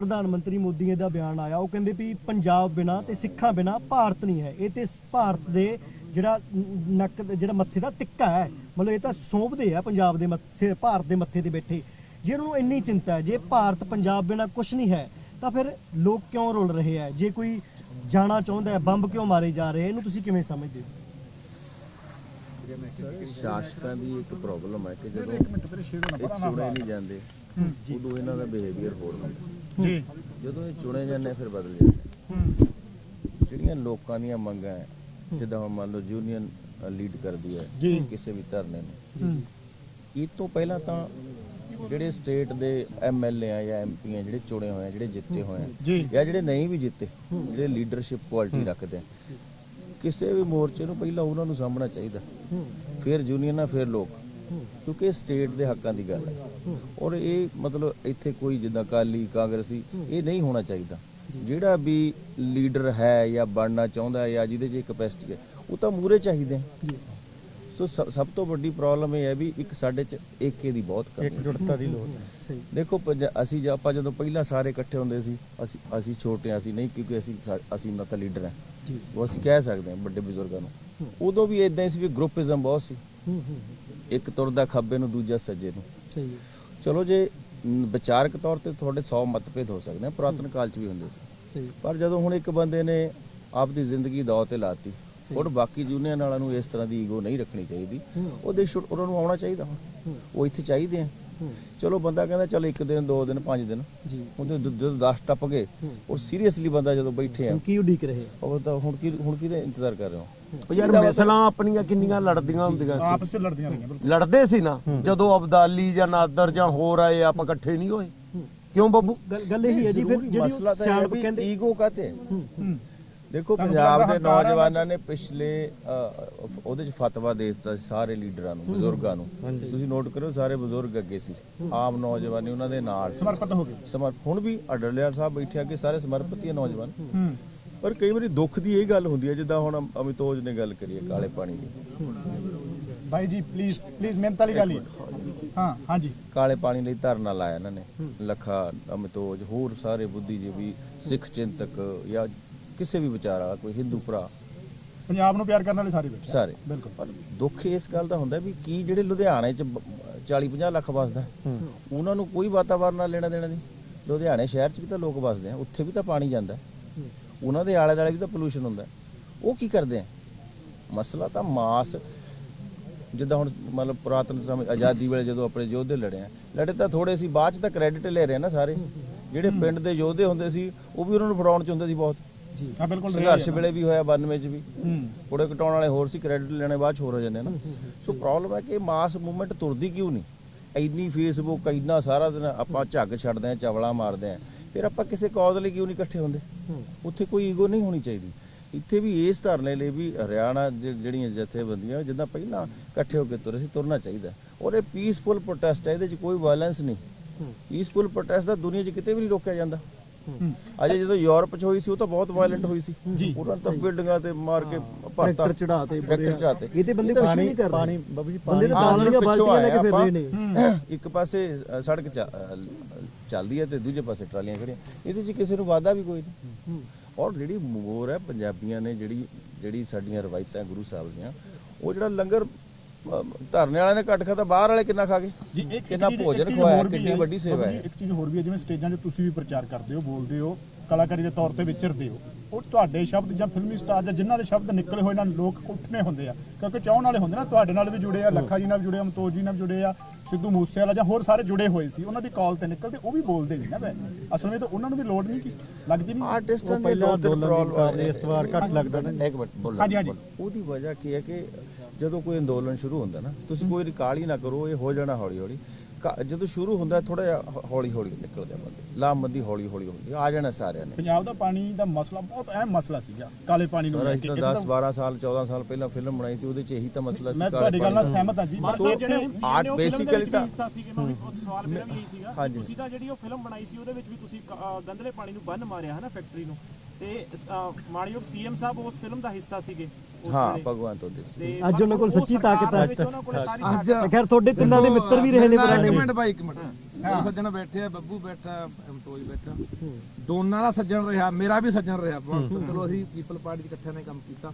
ਪ੍ਰਧਾਨ ਮੰਤਰੀ ਮੋਦੀ ਦਾ ਬਿਆਨ ਆਇਆ। ਉਹ ਕਹਿੰਦੇ ਵੀ ਪੰਜਾਬ ਬਿਨਾ ਤੇ ਸਿੱਖਾਂ ਬਿਨਾ ਭਾਰਤ ਨਹੀਂ ਹੈ। ਇਹ ਤੇ ਭਾਰਤ ਦੇ ਜਿਹੜਾ ਨ- ਨੱਕ ਜਿਹੜਾ ਮੱਥੇ ਦਾ ਟਿੱਕਾ ਹੈ ਮਤਲਬ ਇਹ ਤਾਂ ਸੌਂਪਦੇ ਆ ਪੰਜਾਬ ਦੇ ਮੱਥੇ ਭਾਰਤ ਦੇ ਮੱਥੇ ਤੇ ਬੈਠੇ। ਜੇ ਉਹਨਾਂ ਨੂੰ ਇੰਨੀ ਚਿੰਤਾ ਹੈ ਜੇ ਭਾਰਤ ਪੰਜਾਬ ਬਿਨਾ ਕੁਝ ਨਹੀਂ ਹੈ ਤਾਂ ਫਿਰ ਲੋਕ ਕਿਉਂ ਰੁਲ ਰਹੇ ਆ ਜੇ ਕੋਈ ਜਾਣਾ ਚਾਹੁੰਦਾ ਹੈ ਬੰਬ ਕਿਉਂ ਮਾਰੇ ਜਾ ਰਹੇ? ਇਹਨੂੰ ਤੁਸੀਂ ਕਿਵੇਂ ਸਮਝਦੇ ਹੋ? ਸ਼ਾਸਕਾਂ ਦੀ ਇੱਕ ਪ੍ਰੋਬਲਮ ਹੈ ਕਿ ਜਦੋਂ ਇਹ ਚੁਣੇ ਨਹੀਂ ਜਾਂਦੇ। ਉਦੋਂ ਇਹਨਾਂ ਦਾ ਬਿਹੇਵੀਅਰ ਹੋਰ ਹੁੰਦਾ। ਜੀ। ਜਦੋਂ ਇਹ ਚੁਣੇ ਜਾਂਦੇ ਫਿਰ ਬਦਲ ਜਾਂਦੇ ਜਿਹੜੀਆਂ ਲੋਕਾਂ ਦੀਆਂ ਮੰਗਾਂ ਹੈ ਜਿੱਦਾਂ ਮੰਨ ਲਓ ਯੂਨੀਅਨ ਲੀਡ ਕਰਦੀ ਹੈ ਜੀ। ਕਿਸੇ ਵੀ ਧਰਨੇ ਨੂੰ। ਇਹ ਤੋਂ ਪਹਿਲਾਂ ਤਾਂ ਜਿਹੜੇ ਸਟੇਟ ਦੇ ਐਮਐਲਏ ਆ ਜਾਂ ਐਮਪੀ ਆ ਜਿਹੜੇ ਚੁਣੇ ਹੋਏ ਆ ਜਿਹੜੇ ਜਿੱਤੇ ਹੋਏ ਆ ਜੀ। ਜਾਂ ਜਿਹੜੇ ਨਹੀਂ ਵੀ ਜਿੱਤੇ ਜਿਹੜੇ ਲੀਡਰਸ਼ਿਪ ਕੁਆਲਿਟੀ ਰੱਖਦੇ ਆ ਕਿਸੇ ਵੀ ਮੋਰਚੇ ਨੂੰ ਪਹਿਲਾਂ ਉਹਨਾਂ ਨੂੰ ਸਾਹਮਣਾ ਚਾਹੀਦਾ। ਫਿਰ ਯੂਨੀਅਨਾਂ ਫਿਰ ਲੋਕ। ਕਿਉਂਕਿ ਇਹ ਸਟੇਟ ਦੇ ਹੱਕਾਂ ਦੀ ਗੱਲ ਹੈ। ਔਰ ਇਹ ਮਤਲਬ ਇੱਥੇ ਕੋਈ ਜਿੱਦਾਂ ਕਾਲੀ ਕਾਂਗਰਸੀ ਇਹ ਨਹੀਂ ਹੋਣਾ ਚਾਹੀਦਾ। ਜਿਹੜਾ ਵੀ ਲੀਡਰ ਹੈ ਜਾਂ ਬਣਨਾ ਚਾਹੁੰਦਾ ਹੈ ਜਾਂ ਜਿਹਦੇ 'ਚ ਕੈਪੈਸਿਟੀ ਹੈ ਉਹ ਤਾਂ ਮੂਰੇ ਚਾਹੀਦੇ ਹੈ। ਸੋ ਸਭ ਤੋਂ ਵੱਡੀ ਪ੍ਰੋਬਲਮ ਇਹ ਹੈ ਵੀ ਇੱਕ ਸਾਡੇ 'ਚ ਏਕੇ ਦੀ ਬਹੁਤ ਕਮੀ ਹੈ। ਇਕਜੁੱਟਤਾ ਦੀ ਲੋੜ ਸਹੀ। ਦੇਖੋ ਅਸੀਂ ਜੇ ਆਪਾਂ ਜਦੋਂ ਪਹਿਲਾਂ ਸਾਰੇ ਇਕੱਠੇ ਹੁੰਦੇ ਸੀ ਅਸੀਂ ਅਸੀਂ ਛੋਟੇ ਹਾਂ, ਅਸੀਂ ਨਹੀਂ ਕਿਉਂਕਿ ਅਸੀਂ ਅਸੀਂ ਨਾ ਤਾਂ ਲੀਡਰ ਹਾਂ। ਜੀ। ਉਹ ਅਸੀਂ ਕਹਿ ਸਕਦੇ ਹਾਂ ਵੱਡੇ ਬਜ਼ੁਰਗਾਂ ਨੂੰ। ਉਦੋਂ ਵੀ ਇਦਾਂ ਹੀ ਸੀ ਵੀ ਗਰੁੱਪਿਜ਼ਮ ਬਹੁਤ ਸੀ। ਹੂੰ ਹੂੰ। ਇੱਕ ਤੁਰਦਾ ਖੱਬੇ ਨੂੰ ਦੂਜਾ ਸੱਜੇ ਨੂੰ। ਸਹੀ ਹੈ। ਚਲੋ ਜੇ ਵਿਚਾਰਕ ਤੌਰ ਤੇ ਤੁਹਾਡੇ 100 ਮਤਭੇਦ ਹੋ ਸਕਦੇ ਆ ਪੁਰਾਤਨ ਕਾਲ 'ਚ ਵੀ ਹੁੰਦੇ ਸੀ। ਸਹੀ ਪਰ ਜਦੋਂ ਹੁਣ ਇੱਕ ਬੰਦੇ ਨੇ ਆਪਦੀ ਜ਼ਿੰਦਗੀ ਦਾਅ ਤੇ ਲਾਤੀ ਔਰ ਬਾਕੀ ਯੂਨੀਅਨ ਵਾਲਿਆਂ ਨੂੰ ਇਸ ਤਰ੍ਹਾਂ ਦੀ ਈਗੋ ਨਹੀਂ ਰੱਖਣੀ ਚਾਹੀਦੀ। ਉਹਦੇ ਉਹਨਾਂ ਨੂੰ ਆਉਣਾ ਚਾਹੀਦਾ। ਉਹ ਇੱਥੇ ਚਾਹੀਦੇ ਆ। ਚਲੋ ਬੰਦਾ ਕਹਿੰਦਾ ਚਲ ਇੱਕ ਦਿਨ ਦੋ ਦਿਨ ਪੰਜ ਦਿਨ। ਜੀ। ਉਹਦੇ ਦ- ਜਦੋਂ 10 ਟੱਪ ਗਏ। ਔਰ ਸੀਰੀਅਸਲੀ ਬੰਦਾ ਜਦੋਂ ਬੈਠੇ ਆ ਹੁਣ ਕੀ ਉਡੀਕ ਰਹੇ? ਉਹ ਤਾਂ ਹੁਣ ਕੀ ਹੁਣ ਕਿਹਦਾ ਇੰਤਜ਼ਾਰ ਕਰ ਰਹੇ ਹੋ? ਉਹ ਯਾਰ ਮਿਸਲਾਂ ਆਪਣੀਆਂ ਕਿੰਨੀਆਂ ਲੜਦੀਆਂ ਹੁੰਦੀਆਂ ਸੀ। ਆਪਸ ਵਿੱਚ ਲੜਦੀਆਂ ਰਹੀਆਂ ਬਿਲਕੁਲ। ਲੜਦੇ ਸੀ ਨਾ ਜਦੋਂ ਅਬਦਾਲੀ ਜਾਂ ਨਾਦਰ ਜਾਂ ਹੋਰ ਆਏ ਆਪਾਂ ਇਕੱਠੇ ਨਹੀਂ ਹੋਏ। ਕਿਉਂ ਬੱਬੂ? ਗੱਲ ਇਹੀ ਹੈ ਜੀ ਫਿਰ ਜਿਹੜੀ ਮਸਲਾ ਉਹ ਤਾਂ ਇਹ ਸਿਆਣਪ ਵੀ ਕਹਿੰਦੇ ਈਗੋ ਹੂੰ। ਦੇਖੋ ਪੰਜਾਬ ਦੇ ਨੌਜਵਾਨਾਂ ਨੇ ਪਿਛਲੇ ਉਹਦੇ ਚ ਫਤਵਾ ਦੇ ਦਿੱਤਾ ਸਾਰੇ ਲੀਡਰਾਂ ਨੂੰ ਬਜ਼ੁਰਗਾਂ ਨੂੰ। ਤੁਸੀਂ ਨੋਟ ਕਰੋ ਸਾਰੇ ਬਜ਼ੁਰਗ ਅੱਗੇ ਸੀ। ਆਮ ਨੌਜਵਾਨੀ ਉਹਨਾਂ ਦੇ ਨਾਲ ਸਮਰਪਿਤ ਹੋ ਗਏ। ਸਮਰ ਹੁਣ ਵੀ ਅਡਲਿਆਰ ਸਾਹਿਬ ਬੈਠੇ ਅੱਗੇ ਸਾਰੇ ਸਮਰਪਿਤ ਹੀ ਨੌਜਵਾਨ। ਪਰ ਕਈ ਵਾਰੀ ਦੁੱਖ ਦੀ ਇਹ ਗੱਲ ਹੁੰਦੀ ਹੈ ਜਿੱਦਾਂ ਹੁਣ ਅਮ- ਅਮਿਤੋਜ ਨੇ ਗੱਲ ਕਰੀ ਹੈ ਕਾਲੇ ਪਾਣੀ ਦੀ। ਭਾਈ ਜੀ ਪਲੀਜ਼ ਪਲੀਜ਼ ਮਿਹਨਤ ਵਾਲੀ ਗੱਲ ਹੀ ਹੈ। ਹਾਂ ਹਾਂਜੀ। ਕਾਲੇ ਪਾਣੀ ਲਈ ਧਰਨਾ ਲਾਇਆ ਇਹਨਾਂ ਨੇ। ਲੱਖਾ ਅਮਿਤੋਜ ਹੋਰ ਸਾਰੇ ਬੁੱਧੀਜੀਵੀ ਸਿੱਖ ਚਿੰਤਕ ਜਾਂ ਕਿਸੇ ਵੀ ਵਿਚਾਰ ਵਾਲਾ ਕੋਈ ਹਿੰਦੂ ਭਰਾ। ਪੰਜਾਬ ਨੂੰ ਪਿਆਰ ਕਰਨ ਵਾਲੇ ਸਾਰੇ ਬੈਠੇ ਸਾਰੇ। ਬਿਲਕੁਲ। ਪਰ ਦੁੱਖ ਇਸ ਗੱਲ ਦਾ ਹੁੰਦਾ ਵੀ ਕੀ ਜਿਹੜੇ ਲੁਧਿਆਣੇ ਚ 40 50 ਲੱਖ ਵਸਦਾ। ਉਹਨਾਂ ਨੂੰ ਕੋਈ ਵਾਤਾਵਰਨ ਨਾਲ ਲੈਣਾ ਦੇਣਾ ਨਹੀਂ। ਲੁਧਿਆਣੇ ਸ਼ਹਿਰ ਚ ਵੀ ਤਾਂ ਲੋਕ ਵਸਦੇ ਆ ਉੱਥੇ ਵੀ ਤਾਂ ਪਾਣੀ ਜਾਂਦਾ। ਉਹਨਾਂ ਦੇ ਆਲੇ ਦੁਆਲੇ ਵੀ ਤਾਂ ਪੋਲੂਸ਼ਨ ਹੁੰਦਾ। ਉਹ ਕੀ ਕਰਦੇ ਆ? ਮਸਲਾ ਤਾਂ ਮਾਸ ਜਿੱਦਾਂ ਹੁਣ ਮਤਲਬ ਪੁਰਾਤਨ ਸਮੇਂ ਆਜ਼ਾਦੀ ਵੇਲੇ ਜਦੋਂ ਆਪਣੇ ਯੋਧੇ ਲੜੇ ਆ ਲੜੇ ਤਾਂ ਥੋੜੇ ਸੀ ਬਾਅਦ ਚ ਤਾਂ ਕ੍ਰੈਡਿਟ ਲੈ ਰਹੇ ਆ ਨਾ ਸਾਰੇ। ਜਿਹੜੇ ਪਿੰਡ ਦੇ ਯੋਧੇ ਹੁੰਦੇ ਸੀ ਉਹ ਵੀ ਉਹਨਾਂ ਨੂੰ ਫੜਾਉਣ ਚ ਹੁੰਦੇ ਸੀ ਬਹੁਤ। ਜੀ। ਹਾਂ ਬਿਲਕੁਲ ਸੰਘਰਸ਼। ਵੇਲੇ ਵੀ ਹੋਇਆ 92 ਚ ਵੀ। ਹੂੰ। ਕੁੜੇ ਕਟਾਉਣ ਵਾਲੇ ਹੋਰ ਸੀ ਕ੍ਰੈਡਿਟ ਲੈਣੇ ਬਾਅਦ 'ਚ ਹੋਰ ਹੋ ਜਾਂਦੇ ਨਾ। ਸੋ ਪ੍ਰੋਬਲਮ ਹੈ। ਕਿ ਮਾਸ ਮੂਵਮੈਂਟ ਤੁਰਦੀ ਕਿਉਂ ਨਹੀਂ? ਇੰਨੀ ਫੇਸਬੁੱਕ ਇੰਨਾ ਸਾਰਾ ਦਿਨ ਆਪਾਂ ਝੱਗ ਛੱਡਦੇ ਆ ਚਵਲਾ ਮਾਰਦੇ ਆ। ਫਿਰ ਆਪਾਂ ਕਿਸੇ ਕਾਜ਼ ਲਈ ਕਿਉਂ ਨਹੀਂ ਇਕੱਠੇ ਹੁੰਦੇ? ਉੱਥੇ ਕੋਈ ਈਗੋ ਨਹੀਂ ਹੋਣੀ ਚਾਹੀਦੀ। ਇੱਥੇ ਵੀ ਇਸ ਧਰਨੇ ਲਈ ਵੀ ਹਰਿਆਣਾ ਜਿਹੜੀਆਂ ਜਥੇਬੰਦੀਆਂ ਜਿੱਦਾਂ ਪਹਿਲਾਂ ਇਕੱਠੇ ਹੋ ਕੇ ਤੁਰੇ ਸੀ ਤੁਰਨਾ ਚਾਹੀਦਾ। ਔਰ ਇਹ ਪੀਸਫੁਲ ਪ੍ਰੋਟੈਸਟ ਹੈ ਇਹਦੇ 'ਚ ਕੋਈ ਵਾਇਲੈਂਸ ਨਹੀਂ। ਪੀਸਫੁਲ ਪ੍ਰੋਟੈਸਟ ਦਾ ਦੁਨੀਆ 'ਚ ਕਿਤੇ ਵੀ ਨਹੀਂ ਰੋਕਿਆ ਜਾਂਦਾ। ਅਜੇ ਜਦੋਂ ਯੂਰਪ 'ਚ ਹੋਈ ਸੀ ਉਹ ਤਾਂ ਬਹੁਤ ਵਾਇਲੈਂਟ ਹੋਈ ਸੀ। ਉਹਨਾਂ ਤਾਂ ਬਿਲਡਿੰਗਾਂ ਤੇ ਮਾਰ ਕੇ ਭਰਤਾ। ਟਰੈਕਟਰ ਚੜਾਤੇ ਟਰੈਕਟਰ ਚੜਾਤੇ ਇਹ ਤੇ ਬੰਦੇ ਕੁਛ ਨਹੀਂ ਕਰ ਰਹੇ। ਪਾਣੀ- ਬਾਬੂ ਜੀ, ਬੰਦੇ ਤਾਂ ਪਾਣੀ- ਦਾਲ ਦੀਆਂ ਪਿੱਛੋਂ ਬਾਲਟੀਆਂ ਲੈ ਕੇ ਫਿਰ ਰਹੇ ਨੇ। ਇੱਕ ਪਾਸੇ ਸੜਕ ਚੱਲਦੀ ਹੈ ਤੇ ਦੂਜੇ ਪਾਸੇ ਟਰਾਲੀਆਂ ਖੜੀਆਂ ਇਹਦੇ 'ਚ ਕਿਸੇ ਨੂੰ ਵਾਦਾ ਵੀ ਕੋਈ ਨਹੀਂ। ਔਰ ਜਿਹੜੀ ਮੋਰ ਹੈ ਪੰਜਾਬੀਆਂ ਨੇ ਜਿਹੜੀ ਜਿਹੜੀ ਸਾਡੀਆਂ ਰਵਾਇਤਾਂ ਗੁਰੂ ਸਾਹਿਬ ਦੀਆਂ ਉਹ ਜਿਹੜਾ ਲੰਗਰ ਧਰਨੇ ਵਾਲਿਆਂ ਨੇ ਘੱਟ ਖਾਦਾ ਬਾਹਰ ਵਾਲੇ ਕਿੰਨਾ ਖਾ ਗਏ? ਜੀ ਇੱਕ ਕਿੰਨਾ ਭੋਜਨ ਖਵਾਇਆ ਕਿੰਨੀ। ਵੱਡੀ ਸੇਵਾ ਹੈ। ਇੱਕ ਚੀਜ਼ ਹੋਰ ਵੀ ਹੈ ਜਿਵੇਂ ਸਟੇਜਾਂ 'ਤੇ ਤੁਸੀਂ ਵੀ ਪ੍ਰਚਾਰ ਕਰਦੇ ਹੋ ਬੋਲਦੇ ਹੋ ਕਲਾਕਾਰੀ ਦੇ ਤੌਰ ਤੇ ਵਿਚਰਦੇ ਹੋ। ਉਹ ਤੁਹਾਡੇ ਸ਼ਬਦ ਜਾਂ ਫਿਲਮੀ ਸਟਾਰ ਜਾਂ ਜਿਨ੍ਹਾਂ ਦੇ ਸ਼ਬਦ ਨਿਕਲੇ ਹੋਏ ਨਾਲ ਲੋਕ ਉੱਠਨੇ ਹੁੰਦੇ ਆ। ਕਿਉਂਕਿ ਚਾਹਣ ਵਾਲੇ ਹੁੰਦੇ ਨਾ ਤੁਹਾਡੇ ਨਾਲ ਵੀ ਜੁੜੇ ਆ ਲੱਖਾ ਜੀ ਨਾਲ ਵੀ ਜੁੜੇ ਆ ਮਤੋਜ ਜੀ ਨਾਲ ਵੀ ਜੁੜੇ ਆ ਸਿੱਧੂ ਮੂਸੇਵਾਲਾ ਜਾਂ ਹੋਰ ਸਾਰੇ ਜੁੜੇ ਹੋਏ ਸੀ ਉਹਨਾਂ ਦੀ ਕਾਲ ਤੇ ਨਿਕਲਦੇ ਉਹ ਵੀ ਬੋਲਦੇ ਨਹੀਂ ਨਾ ਵੈ ਅਸਲ ਵਿੱਚ ਤਾਂ ਉਹਨਾਂ ਨੂੰ ਵੀ ਲੋੜ ਨਹੀਂ ਕੀ ਲੱਗਦੀ ਨਹੀਂ। ਆਰਟਿਸਟਾਂ ਦੇ ਰਹੇ, ਇਸ ਵਾਰ ਘੱਟ ਲੱਗਦਾ ਨਾ। ਇੱਕ ਮਿੰਟ ਬੋਲੋ ਹਾਂਜੀ, ਹਾਂਜੀ। ਉਹਦੀ ਵਜ੍ਹਾ ਕੀ ਹੈ ਕਿ ਜਦੋਂ ਕੋਈ ਅੰਦੋਲਨ ਸ਼ੁਰੂ ਹੁੰਦਾ ਨਾ ਤੁਸੀਂ ਕੋਈ ਰਿਕਾਲੀ ਨਾ ਕਰੋ ਇਹ ਹੋ ਜਾਣਾ ਹੌਲੀ ਹੌਲੀ ਜਦੋਂ ਸ਼ੁਰੂ ਹੁੰਦਾ ਥੋੜਾ ਜਿਹਾ ਹੌਲੀ ਹੌਲੀ ਨਿਕਲਦੇ ਆ ਬੰਦੇ। ਲਾਮਬੰਦੀ ਹੌਲੀ ਹੌਲੀ ਹੁੰਦੀ ਆ ਜਾਣਾ ਸਾਰਿਆਂ ਨੇ। ਪੰਜਾਬ ਦਾ ਪਾਣੀ ਦਾ ਮਸਲਾ ਬਹੁਤ ਅਹਿਮ ਮਸਲਾ ਸੀਗਾ ਕਾਲੇ ਪਾਣੀ ਨੂੰ ਲੈ ਕੇ। ਤਾਂ ਇਹਦਾ 10 12 ਸਾਲ 14 ਸਾਲ ਪਹਿਲਾਂ ਫਿਲਮ ਬਣਾਈ ਸੀ ਉਹਦੇ ਚ ਇਹੀ ਤਾਂ ਮਸਲਾ ਸੀ ਮੈਂ ਤੁਹਾਡੀ ਗੱਲ ਨਾਲ ਸਹਿਮਤ ਹਾਂ ਜੀ। ਪਰ ਜਿਹੜੇ ਆਰਟ ਬੇਸਿਕਲੀ ਤਾਂ ਹਿੱਸਾ ਸੀ ਕਿ ਮੈਂ ਉਹ ਸਵਾਲ ਮੇਰਾ ਵੀ ਇਹੀ ਸੀਗਾ। ਹਾਂਜੀ। ਤੁਸੀਂ ਤਾਂ ਜਿਹੜੀ ਉਹ ਫਿਲਮ ਬਣਾਈ ਸੀ ਉਹਦੇ ਵਿੱਚ ਵੀ ਤੁਸੀਂ ਗੰਦਲੇ ਪਾਣੀ ਨੂੰ ਬੰਨ ਮਾਰਿਆ ਹੈ ਨਾ ਫੈਕਟਰੀ ਨੂੰ। ਤੇ ਅ, ਮਾਣਯੋਗ ਸੀਐਮ ਸਾਹਿਬ ਉਸ ਫਿਲਮ ਦਾ ਹਿੱਸਾ ਸੀਗੇ। ਉਸ ਹਾਂ ਵੇਲੇ। ਭਗਵਾਨ ਤੋਂ ਦੇਸੀ। ਤੇ ਅੱਜ ਉਹਨਾਂ ਕੋਲ ਸੱਚੀ ਤਾਕਤ ਹੈ। ਅੱਜ। ਖੈਰ ਤੁਹਾਡੇ ਤਿੰਨਾਂ ਦੇ ਮਿੱਤਰ ਵੀ ਰਹੇ ਨੇ ਪੁਰਾਣੇ। ਇੱਕ ਮਿੰਟ। ਬਾਈ ਇੱਕ ਮਿੰਟ ਸੱਜਣ ਬੈਠੇ ਆ ਬੱਬੂ ਬੈਠਾ ਅਮਤੋਜ ਬੈਠਾ। ਦੋਨਾਂ ਦਾ ਸੱਜਣ ਰਿਹਾ ਮੇਰਾ ਵੀ ਸੱਜਣ ਰਿਹਾ। ਚਲੋ ਅਸੀਂ ਪੀਪਲ ਪਾਰਟੀ ਚ ਇਕੱਠਿਆਂ ਨੇ ਕੰਮ ਕੀਤਾ।